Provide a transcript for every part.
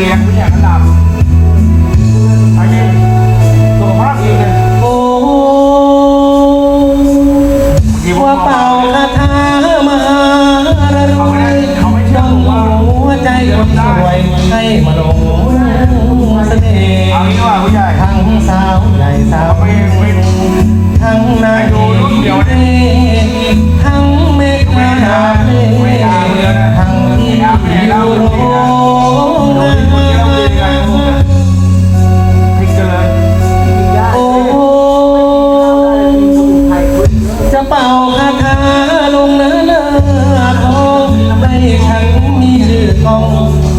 Yeah.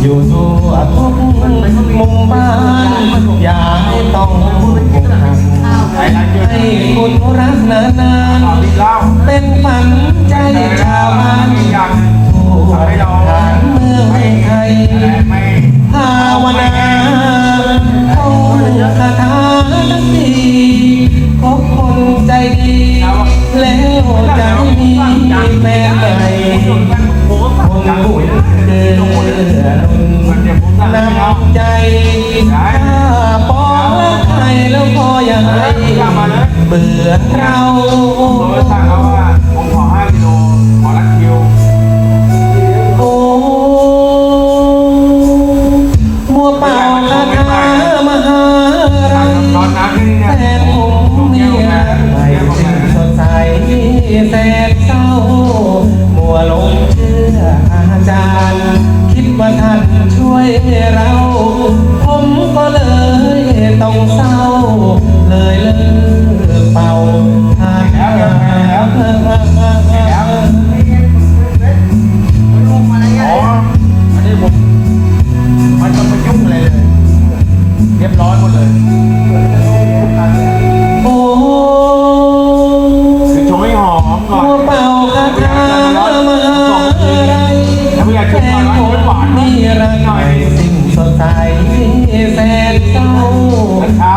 อยู่ทั่วทุกมุมบ้านอย่าให้ต้องพูห่างให้คุณรักนานๆ เหมือนเราเอาว่าผมขอ5กิดูขอรัก อยหมดเลยโอ้คือชงให้หอมก่อนหัวเป่าคาถามาอไรแล้วอยรหหวานนี่ระหน่อยสิ่งสดใสแสนเศร้าเช้า